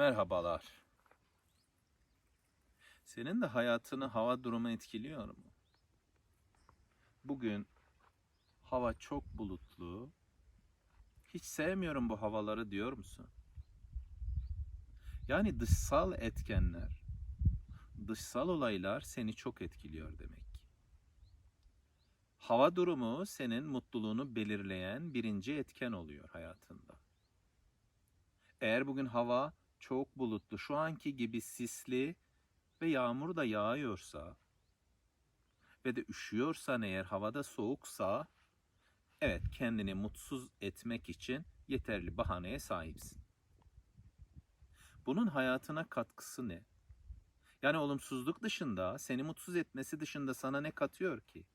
Merhabalar. Senin de hayatını hava durumu etkiliyor mu? Bugün hava çok bulutlu. Hiç sevmiyorum bu havaları diyor musun? Yani dışsal etkenler, dışsal olaylar seni çok etkiliyor demek. Hava durumu senin mutluluğunu belirleyen birinci etken oluyor hayatında. Eğer bugün hava çok bulutlu, şu anki gibi sisli ve yağmur da yağıyorsa ve de üşüyorsan eğer havada soğuksa evet kendini mutsuz etmek için yeterli bahaneye sahipsin. Bunun hayatına katkısı ne? Yani olumsuzluk dışında, seni mutsuz etmesi dışında sana ne katıyor ki?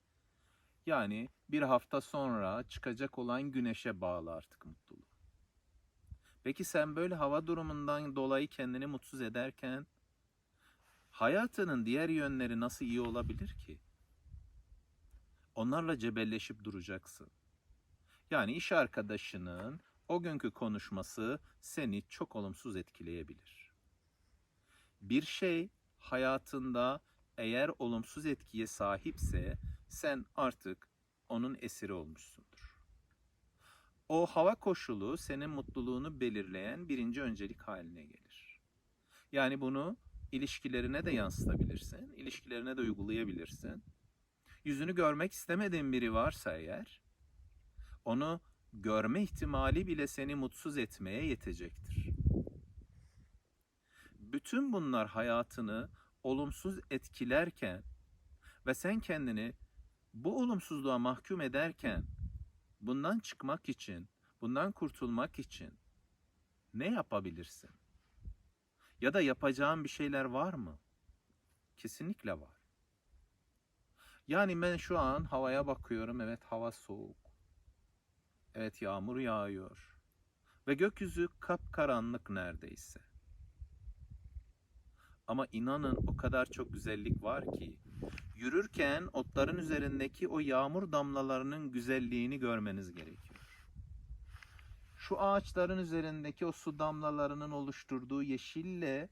Yani bir hafta sonra çıkacak olan güneşe bağlı artık mutluluk. Peki sen böyle hava durumundan dolayı kendini mutsuz ederken hayatının diğer yönleri nasıl iyi olabilir ki? Onlarla cebelleşip duracaksın. Yani iş arkadaşının o günkü konuşması seni çok olumsuz etkileyebilir. Bir şey hayatında eğer olumsuz etkiye sahipse sen artık onun esiri olmuşsundur. O hava koşulu senin mutluluğunu belirleyen birinci öncelik haline gelir. Yani bunu ilişkilerine de yansıtabilirsin, ilişkilerine de uygulayabilirsin. Yüzünü görmek istemediğin biri varsa eğer, onu görme ihtimali bile seni mutsuz etmeye yetecektir. Bütün bunlar hayatını olumsuz etkilerken ve sen kendini bu olumsuzluğa mahkum ederken bundan çıkmak için, bundan kurtulmak için ne yapabilirsin? Ya da yapacağın bir şeyler var mı? Kesinlikle var. Yani ben şu an havaya bakıyorum. Evet hava soğuk. Evet yağmur yağıyor. Ve gökyüzü kapkaranlık neredeyse. Ama inanın o kadar çok güzellik var ki yürürken otların üzerindeki o yağmur damlalarının güzelliğini görmeniz gerekiyor. Şu ağaçların üzerindeki o su damlalarının oluşturduğu yeşille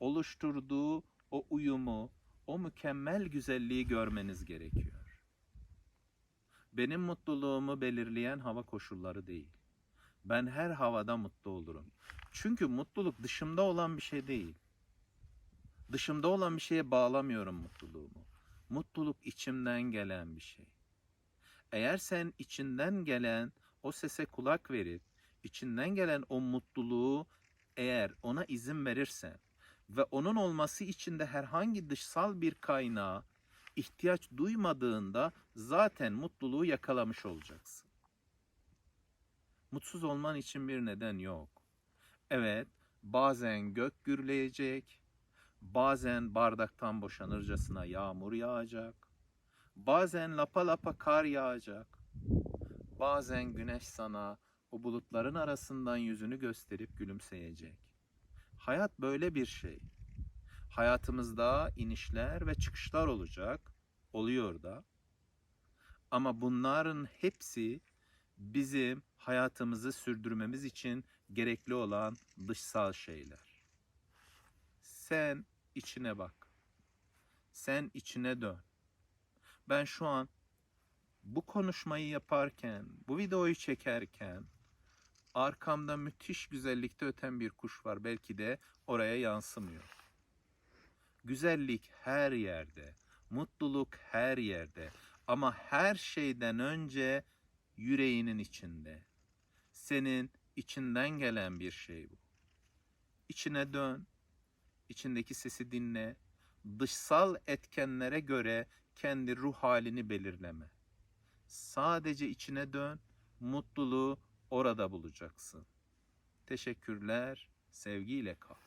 oluşturduğu o uyumu, o mükemmel güzelliği görmeniz gerekiyor. Benim mutluluğumu belirleyen hava koşulları değil. Ben her havada mutlu olurum. Çünkü mutluluk dışımda olan bir şey değil. Dışımda olan bir şeye bağlamıyorum mutluluğumu. Mutluluk içimden gelen bir şey. Eğer sen içinden gelen o sese kulak verip içinden gelen o mutluluğu eğer ona izin verirsen ve onun olması için de herhangi dışsal bir kaynağa ihtiyaç duymadığında zaten mutluluğu yakalamış olacaksın. Mutsuz olman için bir neden yok. Evet, bazen gök gürleyecek, bazen bardaktan boşanırcasına yağmur yağacak, bazen lapa lapa kar yağacak, bazen güneş sana o bulutların arasından yüzünü gösterip gülümseyecek. Hayat böyle bir şey. Hayatımızda inişler ve çıkışlar olacak, oluyor da. Ama bunların hepsi bizim hayatımızı sürdürmemiz için gerekli olan dışsal şeyler. Sen içine bak. Sen içine dön. Ben şu an bu konuşmayı yaparken, bu videoyu çekerken arkamda müthiş güzellikte öten bir kuş var. Belki de oraya yansımıyor. Güzellik her yerde, mutluluk her yerde ama her şeyden önce yüreğinin içinde. Senin içinden gelen bir şey bu. İçine dön, içindeki sesi dinle. Dışsal etkenlere göre kendi ruh halini belirleme. Sadece içine dön, mutluluğu orada bulacaksın. Teşekkürler, sevgiyle kal.